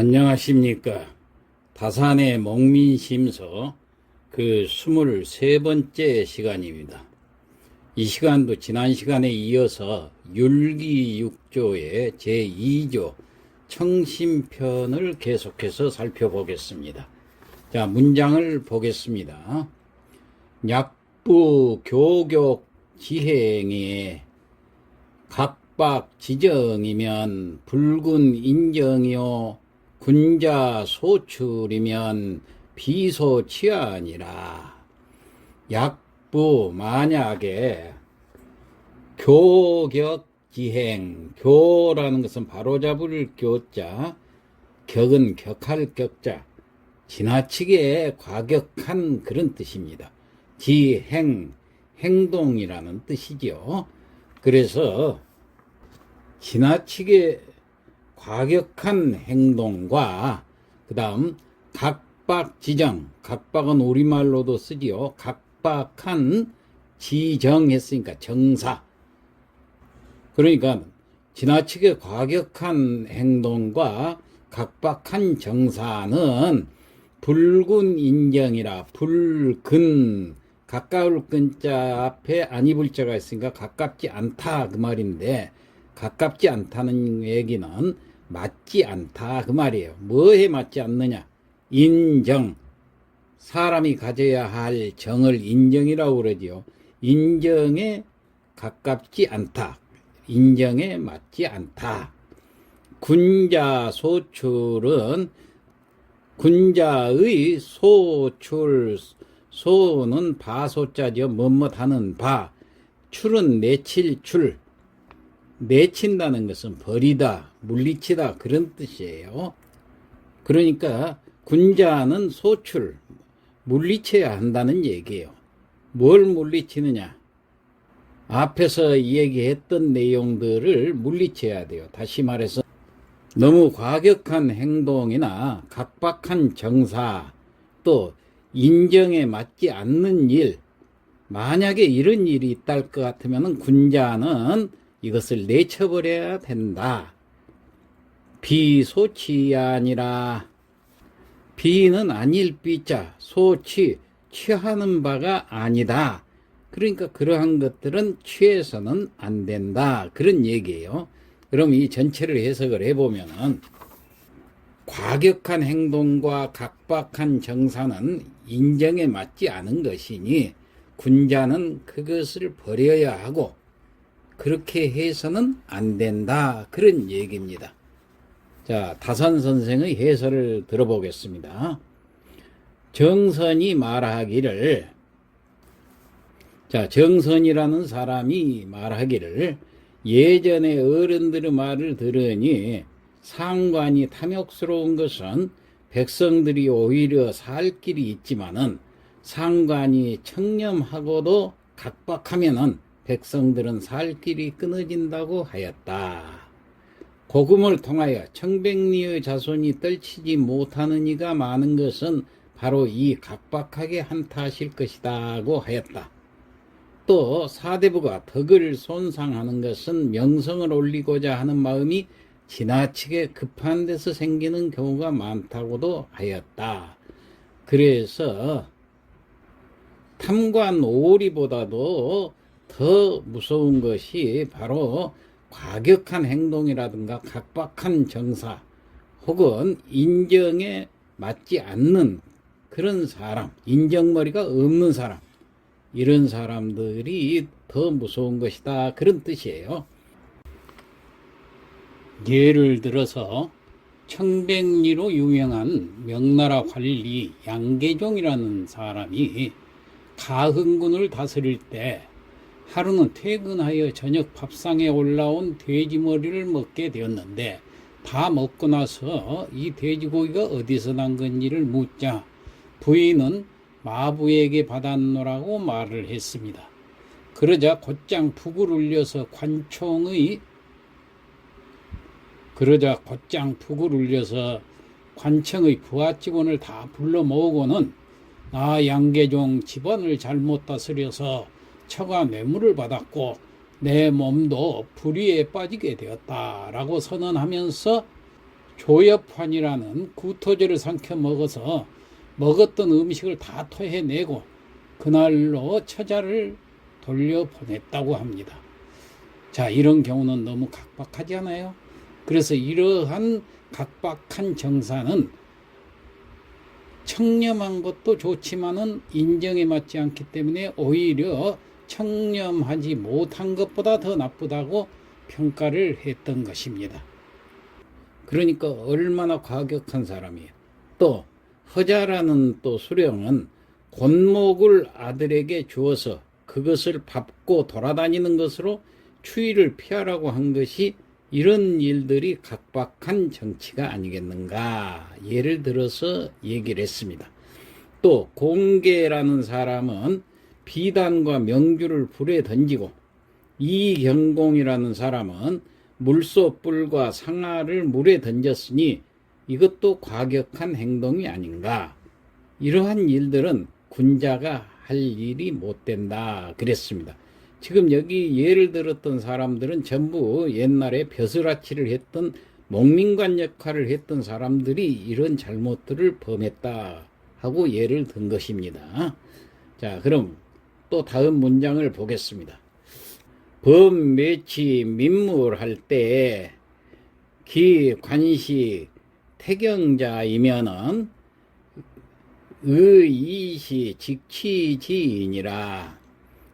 안녕하십니까. 다산의 목민심서 그 23번째 시간입니다. 이 시간도 지난 시간에 이어서 율기육조의 제2조 청심편을 계속해서 살펴보겠습니다. 자, 문장을 보겠습니다. 약부 교격 지행에 각박 지정이면 붉은 인정이요 군자 소출이면 비소 치안이라 약부 만약에 교격 지행 교라는 것은 바로잡을 교자 격은 격할 격자 지나치게 과격한 그런 뜻입니다. 지행 행동이라는 뜻이죠. 그래서 지나치게 과격한 행동과 그 다음 각박 지정 각박은 우리말로도 쓰지요. 각박한 지정했으니까 정사. 그러니까 지나치게 과격한 행동과 각박한 정사는 붉은 인정이라 붉은 가까울 끈자 앞에 아니 불자가 있으니까 가깝지 않다 그 말인데 가깝지 않다는 얘기는 맞지 않다 그 말이에요. 뭐에 맞지 않느냐? 인정. 사람이 가져야 할 정을 인정이라고 그러지요. 인정에 가깝지 않다. 인정에 맞지 않다. 군자 소출은 군자의 소출 소는 바소자죠. 뭐뭐하는 바. 출은 내칠 출. 내친다는 것은 버리다, 물리치다 그런 뜻이에요. 그러니까 군자는 소출, 물리쳐야 한다는 얘기예요. 뭘 물리치느냐? 앞에서 얘기했던 내용들을 물리쳐야 돼요. 다시 말해서 너무 과격한 행동이나 각박한 정사 또 인정에 맞지 않는 일 만약에 이런 일이 있다할 것 같으면 군자는 이것을 내쳐버려야 된다. 비소치 아니라 비는 아닐 비자 소치 취하는 바가 아니다. 그러니까 그러한 것들은 취해서는 안 된다. 그런 얘기예요. 그럼 이 전체를 해석을 해보면은 과격한 행동과 각박한 정사는 인정에 맞지 않은 것이니 군자는 그것을 버려야 하고 그렇게 해서는 안 된다. 그런 얘기입니다. 자, 다산 선생의 해설을 들어보겠습니다. 정선이 말하기를 자, 정선이라는 사람이 말하기를 예전에 어른들의 말을 들으니 상관이 탐욕스러운 것은 백성들이 오히려 살 길이 있지만은 상관이 청렴하고도 각박하면은 백성들은 살 길이 끊어진다고 하였다. 고금을 통하여 청백리의 자손이 떨치지 못하는 이가 많은 것은 바로 이 각박하게 한 탓일 것이다고 하였다. 또 사대부가 덕을 손상하는 것은 명성을 올리고자 하는 마음이 지나치게 급한 데서 생기는 경우가 많다고도 하였다. 그래서 탐관 오리보다도 더 무서운 것이 바로 과격한 행동이라든가 각박한 정사 혹은 인정에 맞지 않는 그런 사람, 인정머리가 없는 사람, 이런 사람들이 더 무서운 것이다. 그런 뜻이에요. 예를 들어서 청백리로 유명한 명나라 관리 양계종이라는 사람이 가흥군을 다스릴 때 하루는 퇴근하여 저녁 밥상에 올라온 돼지머리를 먹게 되었는데 다 먹고 나서 이 돼지고기가 어디서 난 건지를 묻자 부인은 마부에게 받았노라고 말을 했습니다. 그러자 곧장 북을 울려서 관총의 그러자 곧장 북을 울려서 관청의 부하 직원을 다 불러 모으고는 나 양계종 집안을 잘못 다스려서 처가 뇌물을 받았고 내 몸도 불의에 빠지게 되었다라고 선언하면서 조엽환이라는 구토제를 삼켜 먹어서 먹었던 음식을 다 토해내고 그날로 처자를 돌려보냈다고 합니다. 자, 이런 경우는 너무 각박하지 않아요? 그래서 이러한 각박한 정사는 청렴한 것도 좋지만은 인정에 맞지 않기 때문에 오히려 청렴하지 못한 것보다 더 나쁘다고 평가를 했던 것입니다. 그러니까 얼마나 과격한 사람이에요. 또 허자라는 또 수령은 곤목을 아들에게 주어서 그것을 밟고 돌아다니는 것으로 추위를 피하라고 한 것이 이런 일들이 각박한 정치가 아니겠는가 예를 들어서 얘기를 했습니다. 또 공계라는 사람은 비단과 명주를 불에 던지고 이경공이라는 사람은 물소뿔과 상아를 물에 던졌으니 이것도 과격한 행동이 아닌가. 이러한 일들은 군자가 할 일이 못 된다. 그랬습니다. 지금 여기 예를 들었던 사람들은 전부 옛날에 벼슬아치를 했던 목민관 역할을 했던 사람들이 이런 잘못들을 범했다 하고 예를 든 것입니다. 자, 그럼 또 다음 문장을 보겠습니다. 범매치 민물할 때 기관시 태경자이면은 의이시 직치지인이라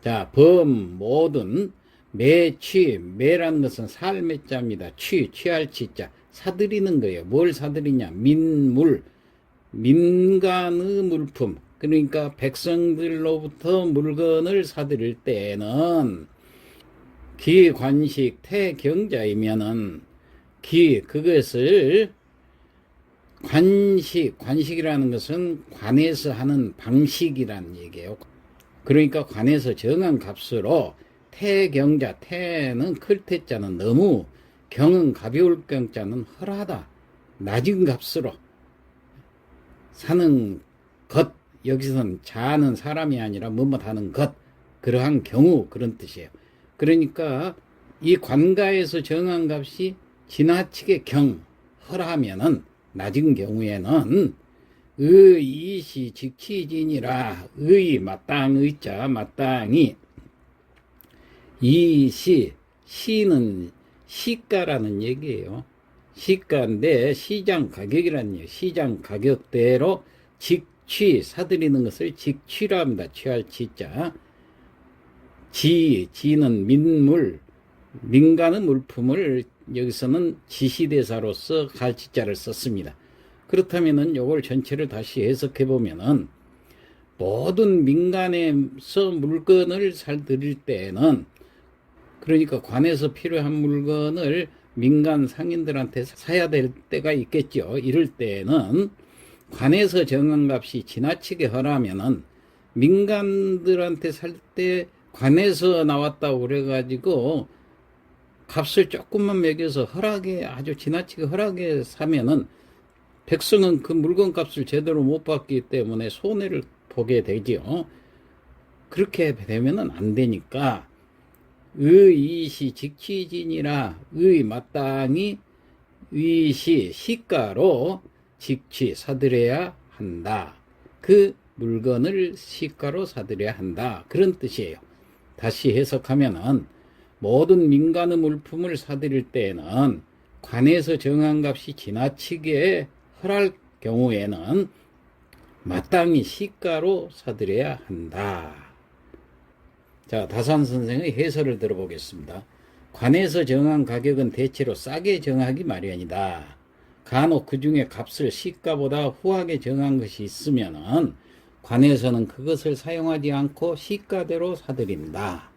자, 범, 모든, 매취, 매라는 것은 삶의 자입니다. 취, 취할 취자. 사들이는 거예요. 뭘 사들이냐? 민물, 민간의 물품. 그러니까 백성들로부터 물건을 사들일 때에는 기관식 태경자이면은 기, 그것을 관식, 관식이라는 것은 관에서 하는 방식이라는 얘기예요. 그러니까 관에서 정한 값으로 태경자 태는 클 태자는 너무 경은 가벼울 경자는 헐하다 낮은 값으로 사는 것 여기서는 자는 사람이 아니라 뭐뭐 하는 것 그러한 경우 그런 뜻이에요. 그러니까 이 관가에서 정한 값이 지나치게 경 헐하면은 낮은 경우에는 의이시 직치진이라 의 마땅의 자 마땅히 이시 시는 시가라는 얘기예요. 시가인데 시장 가격이라는 얘기. 시장 가격대로 직 취 사들이는 것을 직취라 합니다. 취할 취자. 지 지는 민물 민간의 물품을 여기서는 지시대사로서 갈치자를 썼습니다. 그렇다면은 요걸 전체를 다시 해석해 보면은 모든 민간에서 물건을 살드릴 때에는 그러니까 관에서 필요한 물건을 민간 상인들한테 사야 될 때가 있겠죠. 이럴 때에는 관에서 정한 값이 지나치게 허라면은 민간들한테 살 때 관에서 나왔다고 그래가지고 값을 조금만 매겨서 허락에 아주 지나치게 허락에 사면은 백성은 그 물건 값을 제대로 못 받기 때문에 손해를 보게 되지요. 그렇게 되면은 안 되니까 의이시 직취진이라 의 마땅히 의시 시가로 직취 사들여야 한다. 그 물건을 시가로 사들여야 한다. 그런 뜻이에요. 다시 해석하면은 모든 민간의 물품을 사들일 때에는 관에서 정한 값이 지나치게 헐할 경우에는 마땅히 시가로 사들여야 한다. 자, 다산 선생의 해설을 들어보겠습니다. 관에서 정한 가격은 대체로 싸게 정하기 마련이다. 간혹 그 중에 값을 시가보다 후하게 정한 것이 있으면은 관에서는 그것을 사용하지 않고 시가대로 사들인다.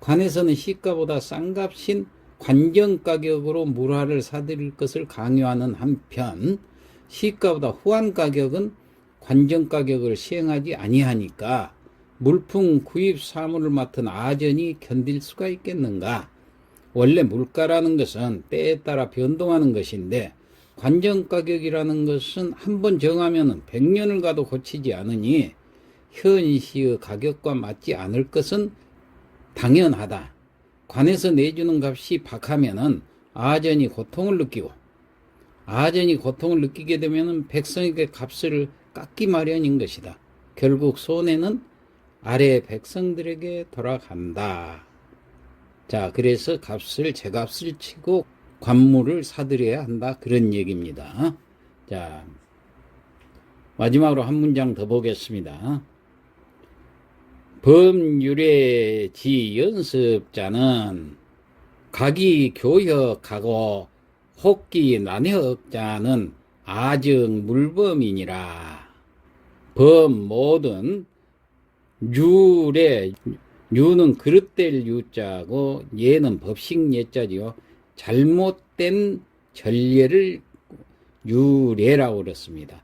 관에서는 시가보다 싼 값인 관정 가격으로 물화를 사들일 것을 강요하는 한편 시가보다 후한 가격은 관정 가격을 시행하지 아니하니까 물품 구입 사무를 맡은 아전이 견딜 수가 있겠는가? 원래 물가라는 것은 때에 따라 변동하는 것인데 관정 가격이라는 것은 한 번 정하면 100년을 가도 고치지 않으니 현 시의 가격과 맞지 않을 것은 당연하다. 관에서 내주는 값이 박하면은 아전이 고통을 느끼고 아전이 고통을 느끼게 되면 백성에게 값을 깎기 마련인 것이다. 결국 손해는 아래 백성들에게 돌아간다. 자, 그래서 값을 제값을 치고 관물을 사들여야 한다. 그런 얘기입니다. 자, 마지막으로 한 문장 더 보겠습니다. 법률의 지 연습자는 각이 교역하고 혹기 난역자는 아증 물범이니라. 법 모든 율의 유는 그릇될 유자고 예는 법식 예자지요. 잘못된 전례를 유례라고 그렇습니다.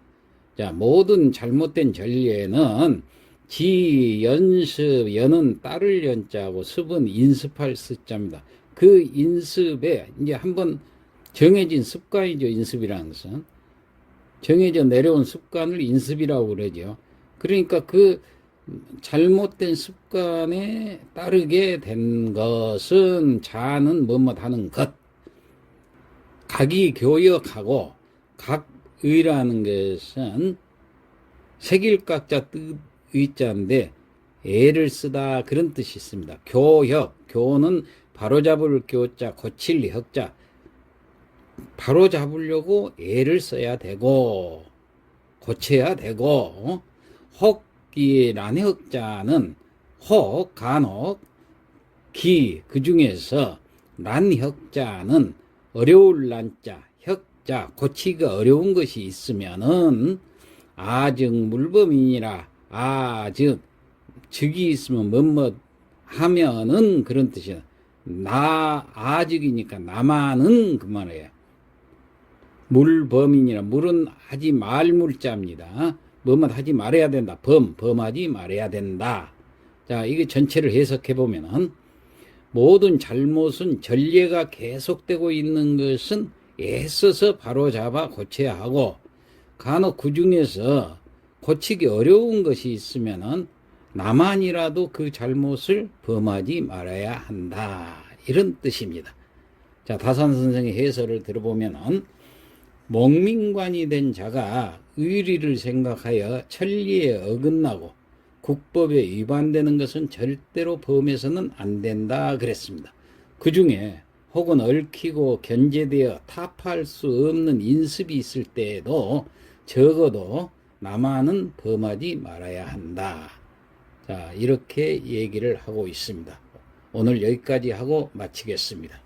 자, 모든 잘못된 전례는 지 연습 연은 따를 연자고 습은 인습할 습자입니다. 그 인습에 이제 한번 정해진 습관이죠. 인습이라는 것은 정해져 내려온 습관을 인습이라고 그러죠. 그러니까 그 잘못된 습관에 따르게 된 것은 자는 뭐뭐 하는 것. 각이 교역하고 각의라는 것은 색일각자 뜻 의자인데 애를 쓰다 그런 뜻이 있습니다. 교역, 교는 바로잡을 교자, 고칠 혁자. 바로잡으려고 애를 써야 되고 고쳐야 되고 어? 혹이 난혁자는 혹 간혹 기 그 중에서 난혁자는 어려울 난자 혁자 고치기가 어려운 것이 있으면은 아증 물범이니라 아증 즉이 있으면 뭐뭐 하면은 그런 뜻이야 나 아직이니까 나만은 그만해요 물범이니라 물은 하지 말 물자입니다. 뭐만 하지 말아야 된다. 범 범하지 말아야 된다. 자 이게 전체를 해석해 보면은 모든 잘못은 전례가 계속되고 있는 것은 애써서 바로잡아 고쳐야 하고 간혹 그 중에서 고치기 어려운 것이 있으면은 나만이라도 그 잘못을 범하지 말아야 한다. 이런 뜻입니다. 자, 다산 선생의 해설을 들어보면은 목민관이 된 자가 의리를 생각하여 천리에 어긋나고 국법에 위반되는 것은 절대로 범해서는 안 된다 그랬습니다. 그 중에 혹은 얽히고 견제되어 타파할 수 없는 인습이 있을 때에도 적어도 나만은 범하지 말아야 한다. 자, 이렇게 얘기를 하고 있습니다. 오늘 여기까지 하고 마치겠습니다.